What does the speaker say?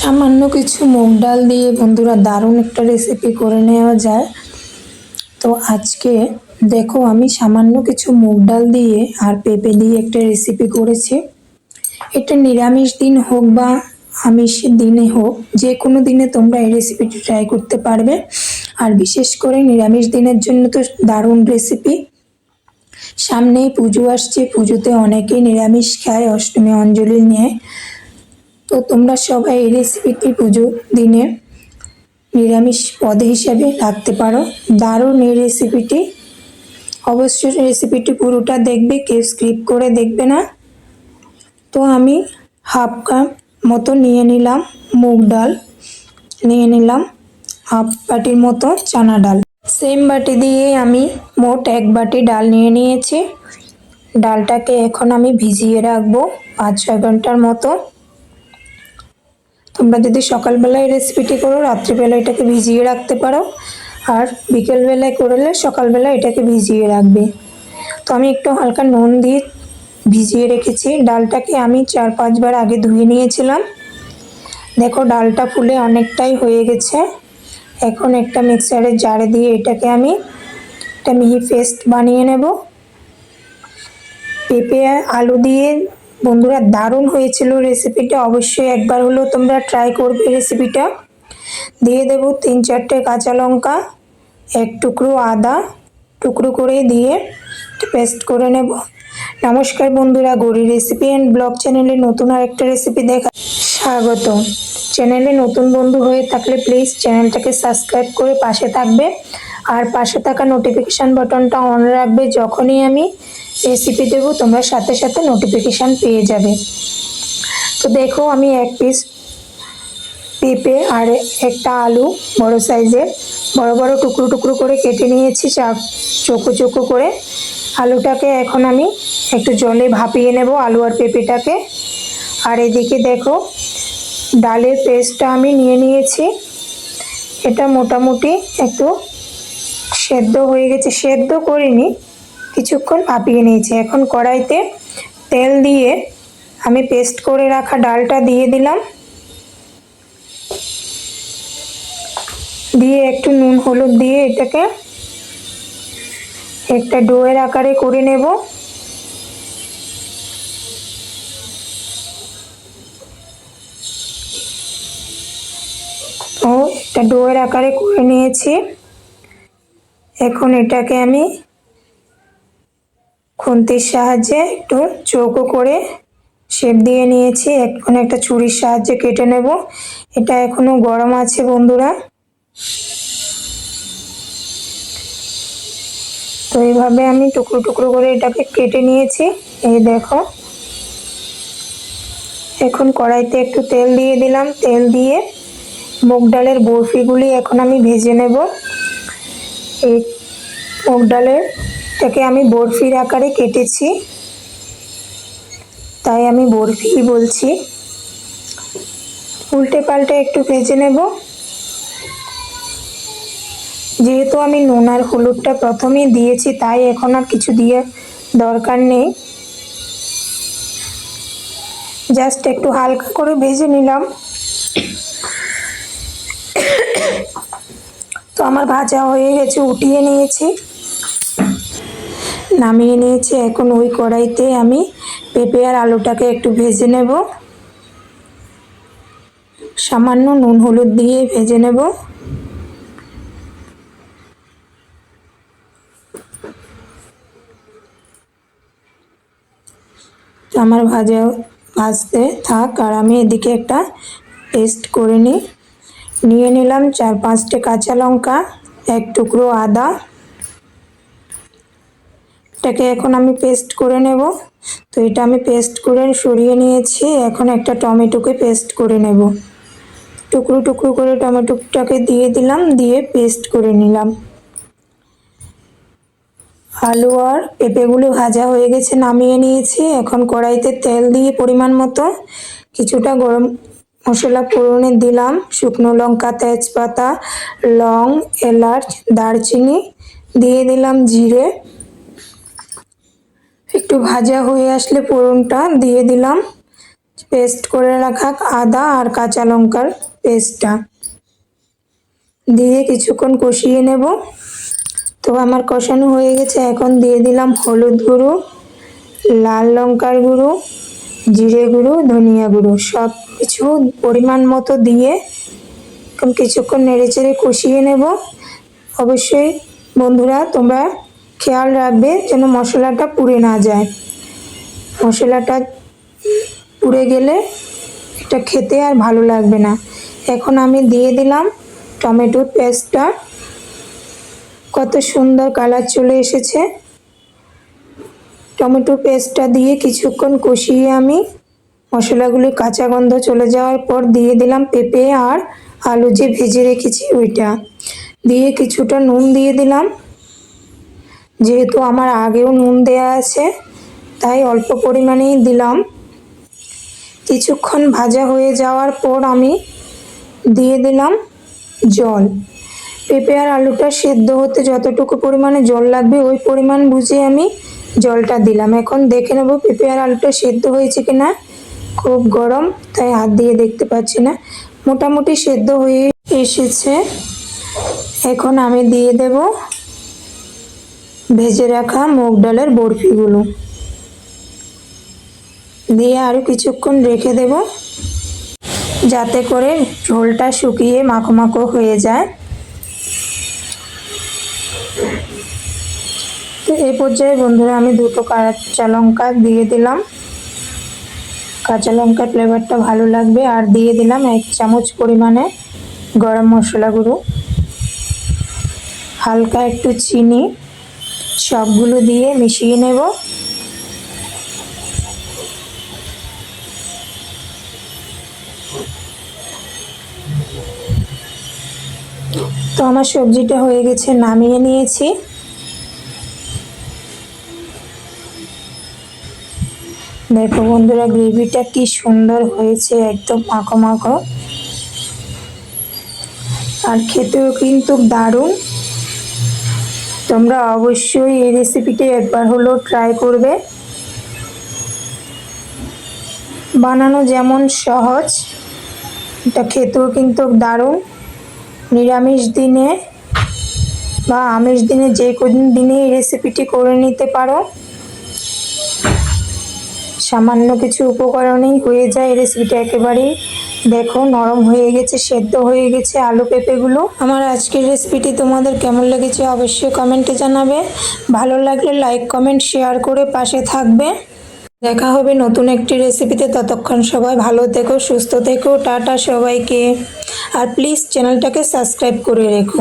সামান্য কিছু মুগ ডাল দিয়ে বন্ধুরা দারুণ একটা রেসিপি করে নেওয়া যায়। তো আজকে দেখো আমি সামান্য কিছু মুগ ডাল দিয়ে আর পেঁপে দিয়ে একটা রেসিপি করেছি। এটা নিরামিষ দিন হোক বা আমিষের দিনে হোক যে কোনো দিনে তোমরা এই রেসিপিটি ট্রাই করতে পারবে। আর বিশেষ করে নিরামিষ দিনের জন্য তো দারুণ রেসিপি সামনেই পুজো আসছে, পুজোতে অনেকেই নিরামিষ খায়, অষ্টমী অঞ্জলি নেয়। তো তোমরা সবাই এই রেসিপিটি পুজো দিনে নিরামিষ পদ হিসাবে রাখতে পারো। দারুণ এই রেসিপিটি অবশ্যই রেসিপিটি পুরোটা দেখবে, কেউ স্ক্রিপ করে দেখবে না। তো আমি হাফ কাপ মতো নিয়ে নিলাম মুগ ডাল। নিয়ে নিলাম হাফ বাটির মতো চানা ডাল। সেম বাটি দিয়ে আমি মোট এক বাটি ডাল নিয়ে নিয়েছি। ডালটাকে এখন আমি ভিজিয়ে রাখব পাঁচ ছয় ঘণ্টার মতো। তোমরা যদি সকালবেলায় রেসিপিটি করো, রাত্রিবেলা এটাকে ভিজিয়ে রাখতে পারো, আর বিকেলবেলায় করলে সকালবেলা এটাকে ভিজিয়ে রাখবে। তো আমি একটু হালকা নুন দিয়ে ভিজিয়ে রেখেছি। ডালটাকে আমি চার পাঁচবার আগে ধুয়ে নিয়েছিলাম। দেখো, ডালটা ফুলে অনেকটাই হয়ে গেছে। এখন একটা মিক্সারের জারে দিয়ে এটাকে আমি একটা মিহি পেস্ট বানিয়ে নেব। পেঁপে, আলু দিয়ে বন্ধুরা দারুণ হয়েছিল রেসিপিটা অবশ্যই একবার হলেও তোমরা ট্রাই করবে রেসিপিটা দিয়ে দেব তিন চারটে কাঁচা লঙ্কা, এক টুকরো আদা, টুকরো করে দিয়ে পেস্ট করে নেব। নমস্কার বন্ধুরা গড়ি রেসিপি অ্যান্ড ব্লগ চ্যানেলে নতুন আরেকটা রেসিপি দেখা স্বাগত চ্যানেলে নতুন বন্ধু হয়ে থাকলে প্লিজ চ্যানেলটাকে সাবস্ক্রাইব করে পাশে থাকবে। আর পাশে থাকা নোটিফিকেশান বাটনটা অন রাখবে যখনই আমি রেসিপি দেবো, তোমরা সাথে সাথে নোটিফিকেশান পেয়ে যাবে। তো দেখো আমি এক পিস পেঁপে আর একটা আলু বড় সাইজের বড় বড় টুকরো টুকরো করে কেটে নিয়েছি, চা চোখো চোখো করে। আলুটাকে এখন আমি একটু জলে ভাপিয়ে নেব আলু আর পেঁপেটাকে। আর এদিকে দেখো ডালের পেস্টটা আমি নিয়ে নিয়েছি। এটা মোটামুটি একটু সেদ্ধ হয়ে গেছে, সেদ্ধ করিনি। কিছুক্ষণ ভাপিয়ে নিয়েছি। এখন কড়াইতে তেল দিয়ে আমি পেস্ট করে রাখা ডালটা দিয়ে দিলাম। দিয়ে একটু নুন, হলুদ দিয়ে এটাকে একটা ডোয়ের আকারে করে নেব। ও, একটা ডোয়ের আকারে করে নিয়েছি। এখন এটাকে আমি খুন্তির সাহায্যে একটু চৌকো করে শেপ দিয়ে নিয়েছি। এখন একটা ছুরির সাহায্যে কেটে নেব। এটা এখনও গরম আছে, বন্ধুরা। তো এইভাবে আমি টুকরো টুকরো করে এটাকে কেটে নিয়েছি। এই দেখো। এখন কড়াইতে একটু তেল দিয়ে দিলাম। তেল দিয়ে মুগ ডালের বরফিগুলি এখন আমি ভেজে নেব। এই মুগ ডালের এটাকে আমি বরফির আকারে কেটেছি। তাই আমি বরফি বলছি। উল্টে পাল্টে একটু ভেজে নেব। যেহেতু আমি নুন আর হলুদটা প্রথমেই দিয়েছি, তাই এখন আর কিছু দিয়ে দরকার নেই। জাস্ট একটু হালকা করে ভেজে নিলাম। তো আমার ভাজা হয়ে গেছে, উঠিয়ে নিয়েছি। নামিয়ে নিয়েছি। এখন ওই কড়াইতে আমি পেঁপে আর আলুটাকে একটু ভেজে নেব। সামান্য নুন হলুদ দিয়ে ভেজে নেব। আমার ভাজা ভাজতে থাক আর আমি এদিকে একটা পেস্ট করে নিই। নিয়ে নিলাম চার পাঁচটা কাঁচা লঙ্কা, এক টুকরো আদা এটাকে এখন আমি পেস্ট করে নেব। তো এটা আমি পেস্ট করে সরিয়ে নিয়েছি। এখন একটা টমেটোকে পেস্ট করে নেব। টুকরো টুকরো করে টমেটোটাকে দিয়ে দিলাম, দিয়ে পেস্ট করে নিলাম। আলু আর পেঁপেগুলো ভাজা হয়ে গেছে, নামিয়ে নিয়েছি। এখন কড়াইতে তেল দিয়ে পরিমাণ মতো কিছুটা গরম মশলা ফোড়নে দিলাম। শুকনো লঙ্কা, তেজপাতা, লং, এলাচ, দারচিনি দিয়ে দিলাম জিরে। একটু ভাজা হয়ে আসলে ফোড়নটা দিয়ে দিলাম। পেস্ট করে রাখা আদা আর কাঁচা লঙ্কার পেস্টটা। দিয়ে কিছুক্ষণ কষিয়ে নেব। তো আমার কষানো হয়ে গেছে। এখন দিয়ে দিলাম হলুদ গুঁড়ো, লাল লঙ্কার গুঁড়ো, জিরে গুঁড়ো, ধনিয়া গুঁড়ো। সব কিছু পরিমাণ মতো দিয়ে এখন কিছুক্ষণ নেড়ে চেড়ে কষিয়ে নেব। অবশ্যই বন্ধুরা তোমরা খেয়াল রাখবে যেন মশলাটা পুড়ে না যায়। মশলাটা পুড়ে গেলে এটা খেতে আর ভালো লাগবে না। এখন আমি দিয়ে দিলাম টমেটোর পেস্টটা। কত সুন্দর কালার চলে এসেছে। টমেটো পেস্টটা দিয়ে কিছুক্ষণ কষিয়ে আমি মশলাগুলি কাঁচা গন্ধ চলে যাওয়ার পর দিয়ে দিলাম পেঁপে আর আলু যে ভেজে রেখেছি ওইটা। দিয়ে কিছুটা নুন দিয়ে দিলাম। যেহেতু আমার আগেও নুন দেয়া আছে, তাই অল্প পরিমাণেই দিলাম। কিছুক্ষণ ভাজা হয়ে যাওয়ার পর আমি দিয়ে দিলাম জল। পেঁপে আর আলুটা সেদ্ধ হতে যতটুকু পরিমাণে জল লাগবে, ওই পরিমাণ বুঝে আমি জলটা দিলাম। এখন দেখে নেব পেঁপে আর আলুটা সেদ্ধ হয়েছে কি না খুব গরম, তাই হাত দিয়ে দেখতে পাচ্ছি না। মোটামুটি সেদ্ধ হয়ে এসেছে। এখন আমি দিয়ে দেব ভেজে রাখা মুগ ডালের বরফিগুলো। দিয়ে আরও কিছুক্ষণ রেখে দেব, যাতে করে ঝোলটা শুকিয়ে মাখো মাখো হয়ে যায়। তো এই পর্যায়ে বন্ধুরা আমি দুটো কাঁচা লঙ্কা দিয়ে দিলাম। কাঁচা লঙ্কার ফ্লেভারটা ভালো লাগবে, আর দিয়ে দিলাম এক চামচ পরিমাণে গরম মশলা গুঁড়ো। হালকা একটু চিনি। সবগুলো দিয়ে মিশিয়ে নেব। তো আমার সবজিটা হয়ে গেছে, নামিয়ে নিয়েছি। দেখো বন্ধুরা, গ্রেভিটা কি সুন্দর হয়েছে, একদম মাখো মাখো। আর খেতেও কিন্তু দারুণ। তোমরা অবশ্যই এই রেসিপিটি একবার হলেও ট্রাই করবে। বানানো যেমন সহজ, এটা খেতেও কিন্তু দারুণ। নিরামিষ দিনে বা আমিষ দিনে যে কোনো দিনে এই রেসিপিটি করে নিতে পারো। সামান্য কিছু উপকরণেই হয়ে যায় এই রেসিপিটা একেবারেই। দেখো, নরম হয়ে গেছে, সেদ্ধ হয়ে গেছে আলু পেঁপেগুলো। আমার আজকের রেসিপিটি তোমাদের কেমন লেগেছে অবশ্যই কমেন্টে জানাবে। ভালো লাগলে লাইক কমেন্ট শেয়ার করে পাশে থাকবে। দেখা হবে নতুন একটি রেসিপিতে ততক্ষণ সবাই ভালো থেকো, সুস্থ থেকো। টাটা সবাইকে। আর প্লিজ চ্যানেলটাকে সাবস্ক্রাইব করে রেখো।